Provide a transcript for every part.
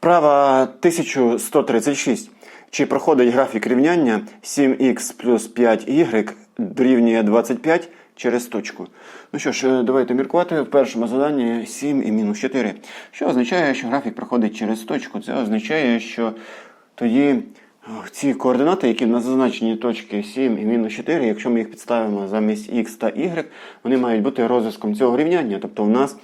Вправа 1136. Чи проходить графік рівняння 7х плюс 5y дорівнює 25 через точку? Ну що ж, е, давайте міркувати. В першому заданні 7 і мінус 4. Що означає, що графік проходить через точку? Це означає, що тоді е, ці координати, які в нас зазначені точки 7 і мінус 4, якщо ми їх підставимо замість x та y, вони мають бути розв'язком цього рівняння. Тобто у нас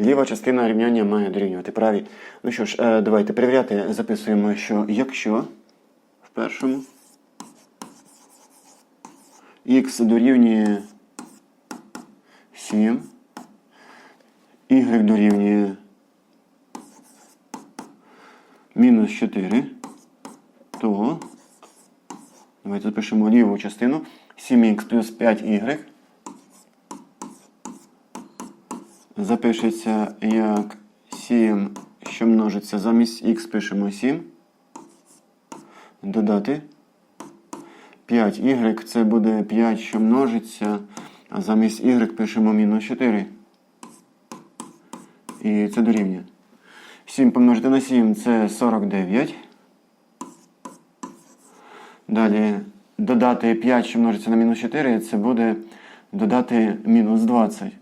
ліва частина рівняння має дорівнювати правій. Ну що ж, е, давайте перевіряти. Записуємо, що якщо в першому x дорівнює 7, y дорівнює мінус 4, то давайте запишемо ліву частину 7х плюс 5y запишеться як 7, що множиться замість х пишемо 7. Додати 5y це буде 5, що множиться, а замість y пишемо мінус 4. І це дорівнює. 7 помножити на 7 це 49. Далі додати 5, що множиться на мінус 4, це буде додати мінус 20.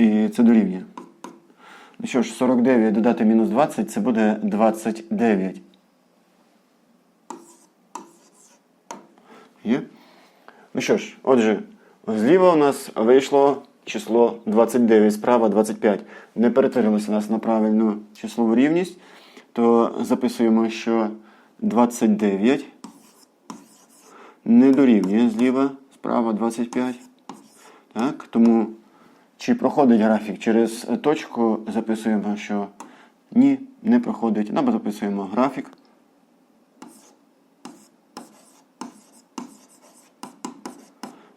І це дорівнює. Ну що ж, 49 додати мінус 20, це буде 29. Є? Ну що ж, отже, зліва у нас вийшло число 29, справа 25. Не перетворилося у нас на правильну числову рівність, то записуємо, що 29 не дорівнює зліва, справа 25. Так, тому чи проходить графік через точку, записуємо, що ні, не проходить. Або записуємо графік.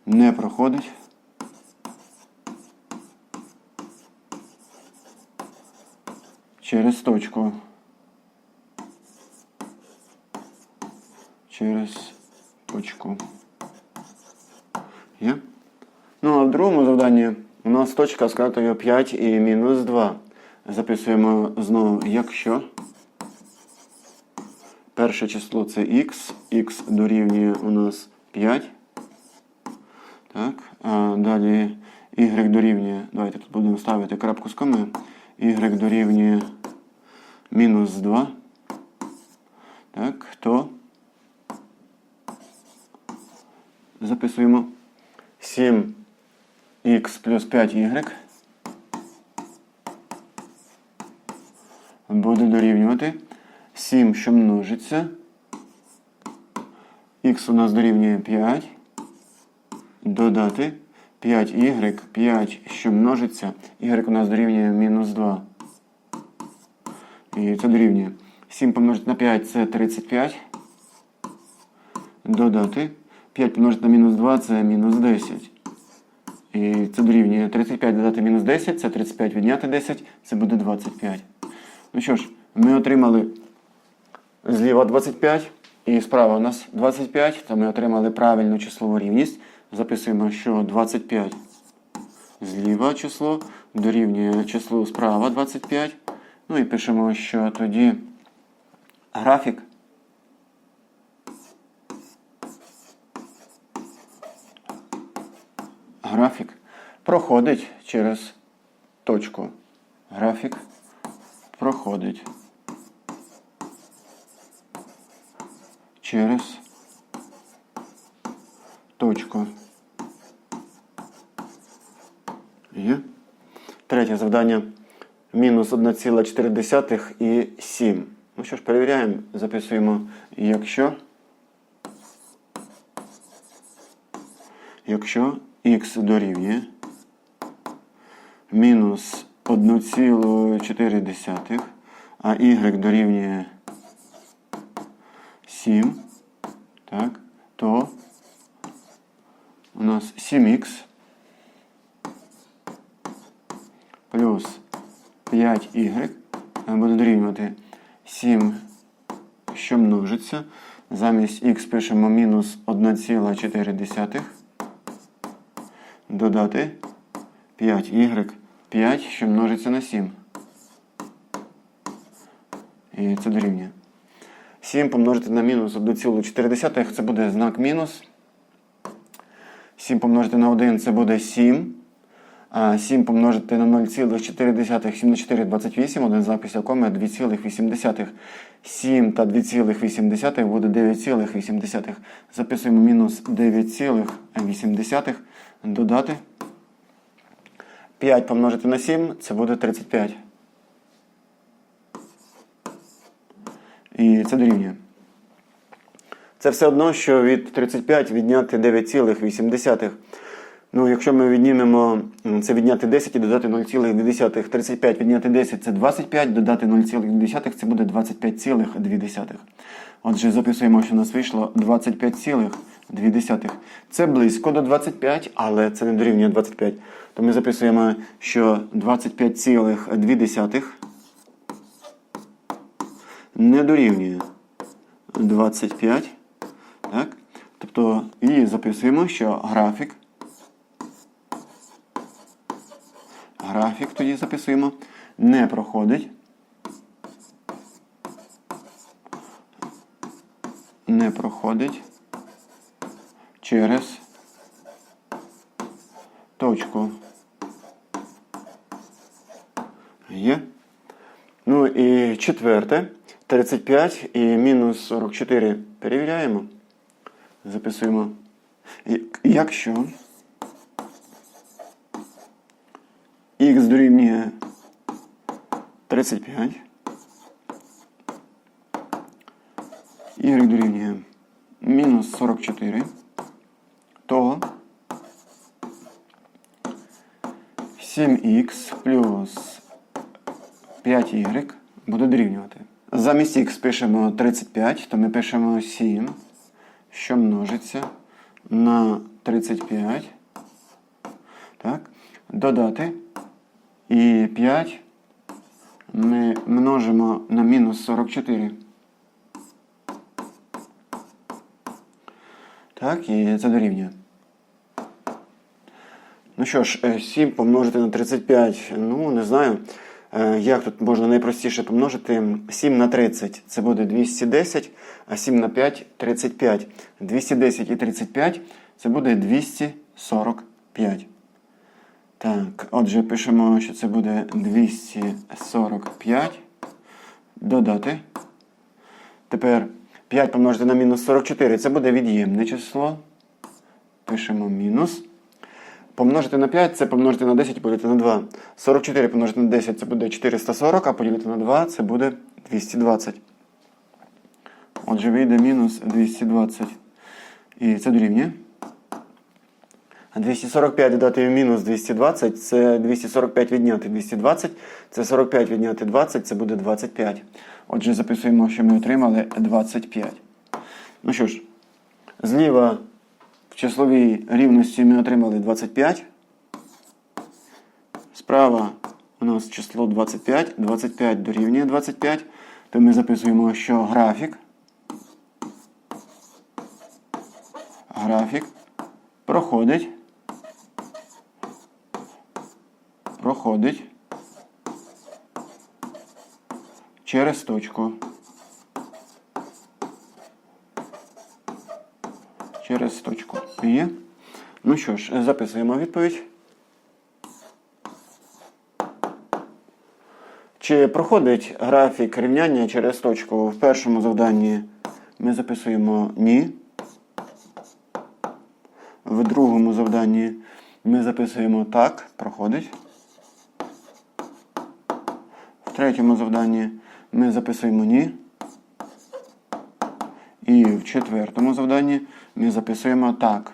Не проходить. Через точку. Через точку. Є? Ну, а в другому завданні у нас точка з кратою 5 і мінус 2. Записуємо знову, якщо перше число це х, х дорівнює у нас 5. Так, а далі y дорівнює, давайте тут будемо ставити крапку з комою. y дорівнює мінус 2. Так, то записуємо 7 х плюс 5y буде дорівнювати 7, що множиться. Х у нас дорівнює 5. Додати 5y, 5, що множиться. Y у нас дорівнює мінус 2. І це дорівнює. 7 помножити на 5 це 35. Додати. 5 помножити на мінус 2 це мінус 10. І це дорівнює 35 додати мінус 10, це 35 відняти 10, це буде 25. Ну що ж, ми отримали зліва 25 і справа у нас 25, то ми отримали правильну числову рівність. Записуємо, що 25 зліва число дорівнює числу справа 25. Ну і пишемо, що тоді графік графік проходить через точку. Графік проходить через точку. Є. Третє завдання. Мінус 1,4 і 7. Ну що ж, перевіряємо, записуємо, якщо. Якщо х дорівнює мінус 1,4, а y дорівнює 7, так, то у нас 7х плюс 5y буде дорівнювати 7, що множиться. Замість х пишемо мінус 1,4 додати 5y 5, що множиться на 7. І це дорівнює. 7 помножити на мінус 1,4 це буде знак мінус. 7 помножити на 1 це буде 7. А 7 помножити на 0,4, 7 на 4 28, один знак після коми 2,8. 7 та 2,8 буде 9,8. Записуємо мінус 9,8. Додати. 5 помножити на 7 це буде 35. І це дорівнює. Це все одно, що від 35 відняти 9,8. Ну, якщо ми віднімемо це відняти 10 і додати 0,2. 35 відняти 10 це 25, додати 0,2 це буде 25,2. Отже, записуємо, що у нас вийшло 25,2. Це близько до 25, але це не дорівнює 25. То ми записуємо, що 25,2 не дорівнює 25. Так? Тобто, і записуємо, що графік. Графік тоді записуємо. Не проходить. Не проходить через точку. Є. Ну і четверте. 35 і мінус 44 перевіряємо. Записуємо. Якщо х дорівнює 35, y дорівнює мінус 44, то 7х плюс 5y буде дорівнювати. Замість х пишемо 35, то ми пишемо 7, що множиться на 35. Так. Додати. І 5 ми множимо на мінус 44. Так, і це дорівнює. Ну що ж, е, 7 помножити на 35, ну, не знаю. Е, Як тут можна найпростіше помножити? 7 на 30 це буде 210, а 7 на 5 35. 210 і 35 це буде 245. Так, отже, пишемо, що це буде 245. Додати. Тепер 5 помножити на мінус 44. Це буде від'ємне число. Пишемо мінус. Помножити на 5 це помножити на 10 і поділити на 2. 44 помножити на 10 це буде 440, а поділити на 2 це буде 220. Отже, вийде мінус 220. І це дорівнює. 245 додати мінус 220 це 245 відняти 220. Це 45 відняти 20, це буде 25. Отже, записуємо, що ми отримали 25. Ну що ж, зліва в числовій рівності ми отримали 25. Справа у нас число 25. 25 дорівнює 25. То ми записуємо, що графік. Графік проходить. Проходить через точку. Через точку. Є. Ну що ж, записуємо відповідь. Чи проходить графік рівняння через точку? В першому завданні ми записуємо ні. В другому завданні ми записуємо так, проходить. В третьому завданні ми записуємо ні. І в четвертому завданні ми записуємо так.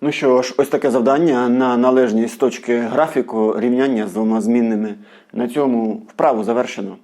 Ну що ж, ось таке завдання на належність точки графіку рівняння з двома змінними. На цьому вправу завершено.